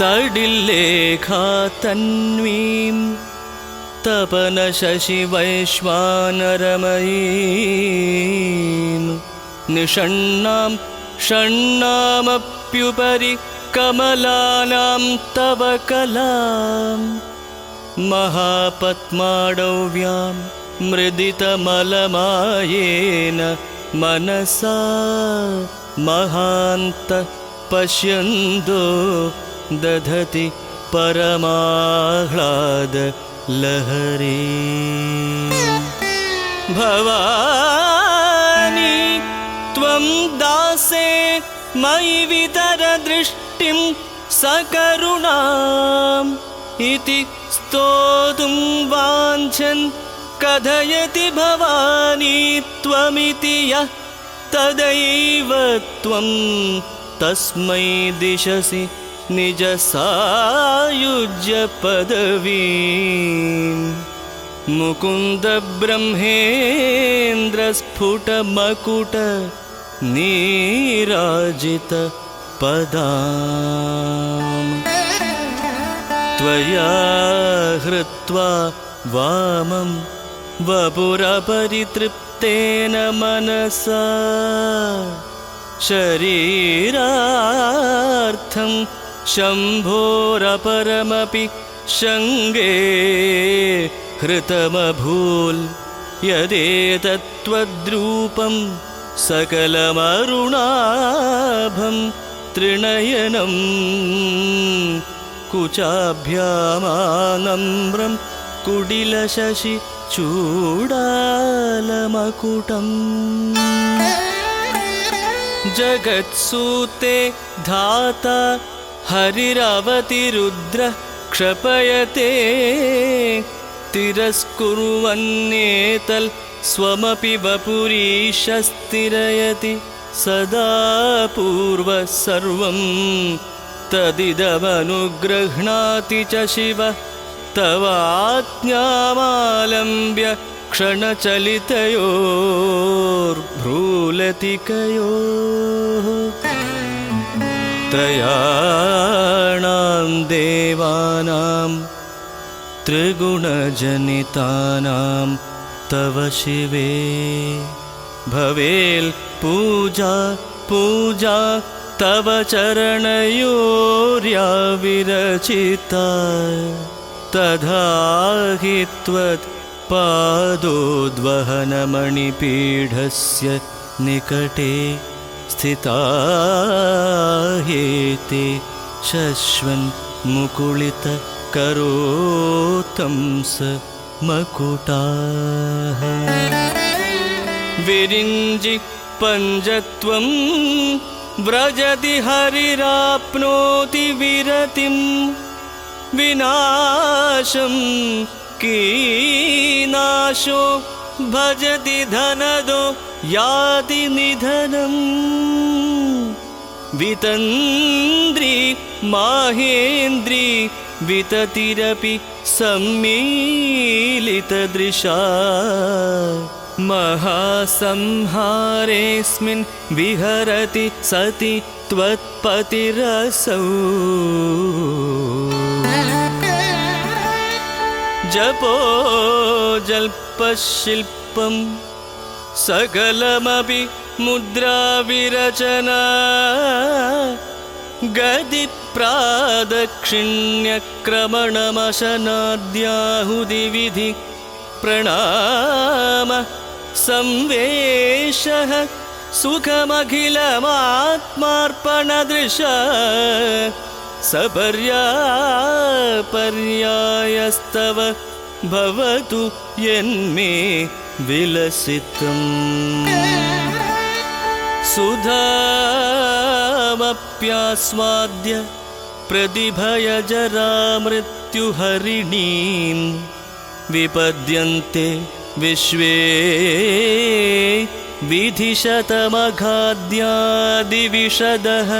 तडिल्लेखा तन्वीं तपनशशिवैश्वानरमयीं निषण्णां षण्णामप्युपरि कमलानां तव कलां महापद्माडव्यां मृदितमलमायेन मनसा महान्त पश्यन्तो दधति परमाह्लादलहरी भवानी त्वं दासे मयि वितरदृष्टिं सकरुणाम् इति स्तोतुं वाञ्छन्। कथयति भवानी त्वमिति यः तदैव त्वं तस्मै दिशसि निजसायुज्यपदवीम् मुकुन्दब्रह्मेन्द्रस्फुटमकुट नीराजितपदाम्। त्वया हृत्वा वामं वपुरपरितृप्तेन मनसा शरीरार्थं शम्भोरपरमपि शङ्गे हृतमभूल् यदेतत्त्वद्रूपं सकलमरुणाभं त्रिणयनं कुचाभ्यामानम्रं कुडिलशशि चूडालमकुटम् जगत्सूते धाता हरिरवतिरुद्रः क्षपयते तिरस्कुर्वन्नेतल् स्वमपि वपुरीशस्तिरयति सदा पूर्वः सर्वं तदिदमनुगृह्णाति च शिवः तवाज्ञामालम्ब्य क्षणचलितयोर्भ्रूलतिकयोः त्रयाणां देवानां त्रिगुणजनितानां तव शिवे। भवेल् पूजा पूजा तव चरणयोर्या विरचिता तथा हि त्वत् पादोद्वहनमणिपीठस्य निकटे स्थिता हेते शश्वन् मुकुलितकरोतं स मकुटाः। विरिञ्जि पञ्जत्वं व्रजति हरिराप्नोति विरतिं विनाशं कीनाशो भजति धनदो याति निधनम् वितन्द्री माहेन्द्री विततिरपि सम्मीलितदृशा। महासंहारेऽस्मिन् विहरति सति त्वत्पतिरसौ जपो जल्पशिल्पं सकलमपि मुद्राविरचना गदिप्रादक्षिण्यक्रमणमशनाद्याहुदिविधि प्रणाम संवेशः सुखमखिलमात्मार्पणदृश सपर्यापर्यायस्तव भवतु यन्मे विलसितम्। सुधामप्यास्वाद्य प्रतिभयजरामृत्युहरिणीं विपद्यन्ते विश्वे विधिशतमघाद्यादिविशदः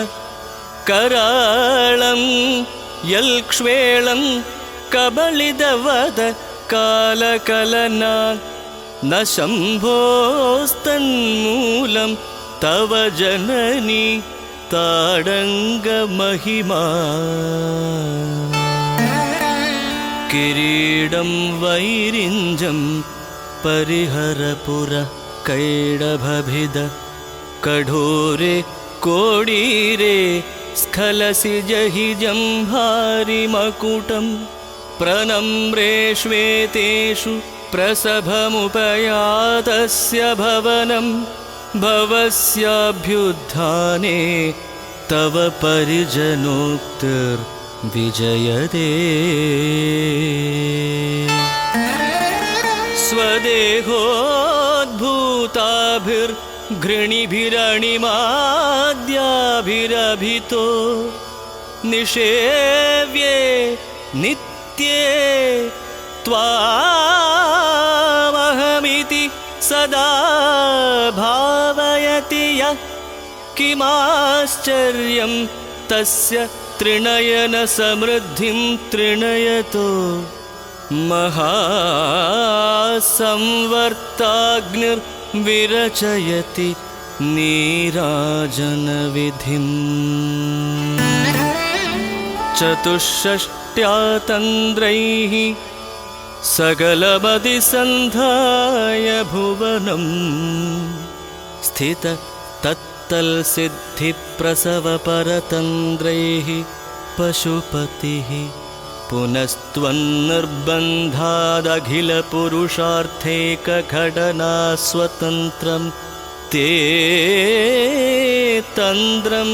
कराळं यल्क्ष्वेळं कबलिदवद कालकलना न शम्भोस्तन्मूलं तव जननी ताडङ्गमहिमा किरीडं वैरिञ्जं परिहरपुर कैडभभिद कठोरे कोडीरे स्खलसि जहि जम्भारिमकुटं प्रनम्रे श्वेतेषु प्रसभमुपयातस्य भवनं भवस्याभ्युत्थाने तव परिजनोक्तिर्विजयते स्वदेहोद्भूताभिर्घृणिभिरणिमाद्याभिरभितो निषेव्ये नित्ये त्वामहमिति सदा भावयति यः किमाश्चर्यं तस्य तृणयनसमृद्धिं तृणयतो महासंवर्ताग्निर्विरचयति नीराजनविधिम्। चतुष्षष्ट्यातन्द्रैः सकलमधिसन्धाय भुवनम् स्थित तत्तल्सिद्धिप्रसवपरतन्द्रैः पशुपतिः। पुनस्त्वन्निर्बन्धादखिलपुरुषार्थैकघटना स्वतन्त्रं ते तन्द्रं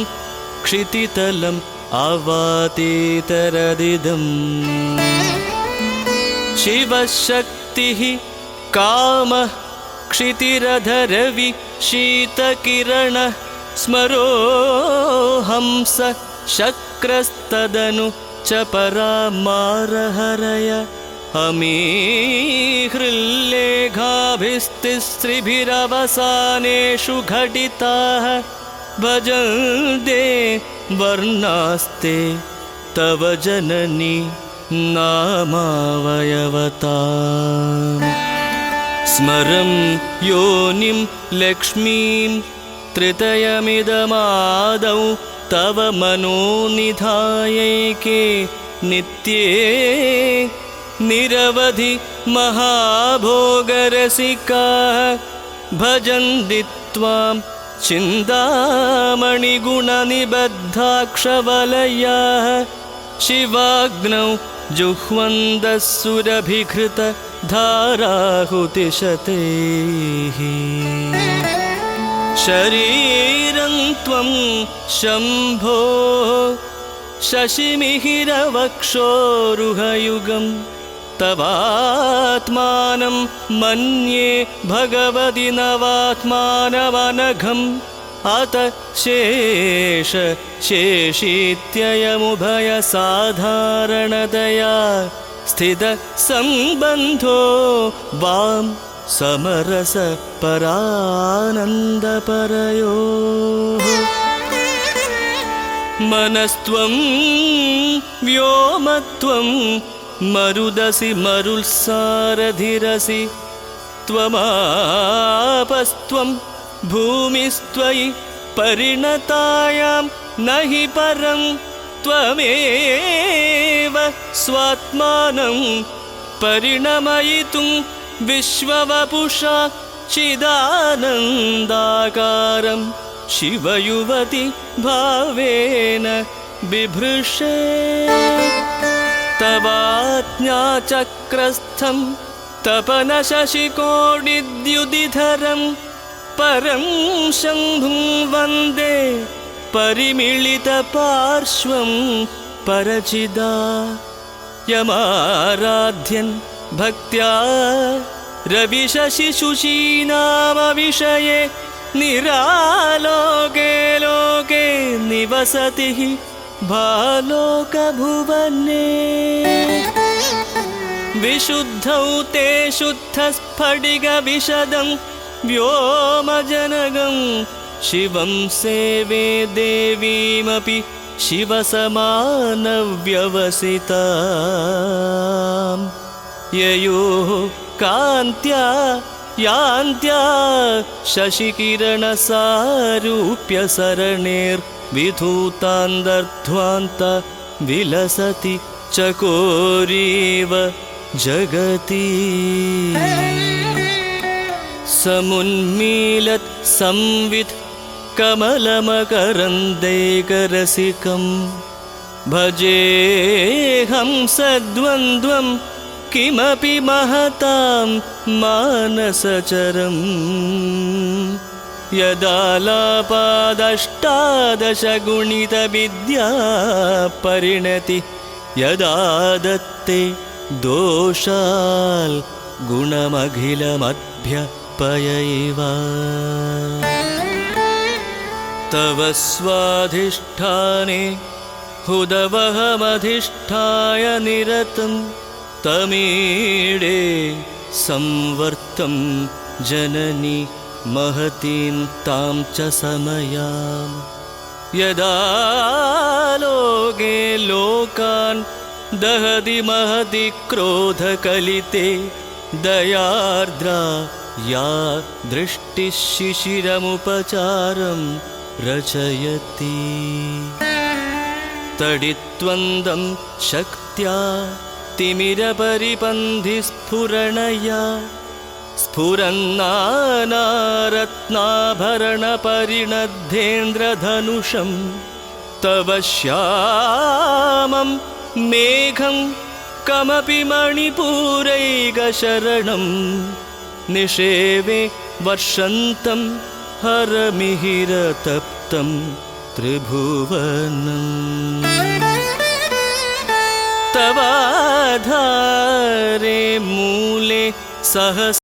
क्षितितलम् आवातीतरदिदम् शिवशक्तिः कामः क्षितिरधरवि शीतकिरण स्मरो हंस शक्रस्तदनु च परामारहरय अमीहृल्लेखाभिस्तिस्त्रिभिरवसानेषु घटिताः। भजन्ते वर्णास्ते तव जननी नामावयवता स्मरं योनिं लक्ष्मीं त्रितयमिदमादौ तव मनोनिधायैके नित्ये निरवधि महाभोगरसिकाः भजन्ति त्वां चिन्तामणिगुणनिबद्धाक्षवलयाः शिवाग्नौ जुह्वन्दः सुरभिघृतधाराहुतिशतेः शरीरं त्वं शम्भो शशिमिहिरवक्षोरुहयुगं तवात्मानं मन्ये भगवति नवात्मानवनघम्। अत शेष शेषीत्ययमुभयसाधारणतया स्थितसम्बन्धो वां समरसपरानन्दपरयो मनस्त्वं व्योमत्वं मरुदसि मरुल्सारधिरसि त्वमापस्त्वं भूमिस्त्वयि परिणतायां न हि परं त्वमेव स्वात्मानं परिणमयितुं विश्ववपुषा चिदानन्दाकारं शिवयुवति भावेन बिभृशे तवाज्ञाचक्रस्थं तपनशशिकोडिद्युदिधरम् परं शम्भुं वन्दे परिमिलितपार्श्वं परचिदा यमाराध्यन् भक्त्या रविशशिशुचीनामविषये निरालोके लोके निवसति भालोकभुवने। विशुद्धौ ते शुद्धस्फटिकविशदं व्योमजनगं शिवं सेवे देवीमपि शिवसमानव्यवसिताम्। ययोः कान्त्या यान्त्या शशिकिरणसारूप्यसरणेर् विधूतान्दर्ध्वान्त विलसति चकोरीव जगति। समुन्मीलत् संवित् कमलमकरन्दैकरसिकम्। भजेऽहं सद्वन्द्वं किमपि महतां मानसचरम् यदा लापादष्टादशगुणितविद्या परिणति यदा दत्ते दोषाल् गुणमखिलमभ्यपयैव तव स्वाधिष्ठाने हुदवहमधिष्ठाय निरतं तमीडे संवर्तं जननि महतीं तां च समयां यदा लोके लोकान् दहति महति क्रोधकलिते दयार्द्रा या दृष्टिः शिशिरमुपचारं रचयति। तडित्वन्दं शक्त्या तिमिरपरिपन्थिस्फुरणया स्फुरन्नानारत्नाभरणपरिणद्धेन्द्रधनुषं तव श्यामं मेघं कमपि मणिपूरैकशरणं निषेवे वर्षन्तं हरमिहिरतप्तं त्रिभुवनम् तवाधारे मूले सहस्र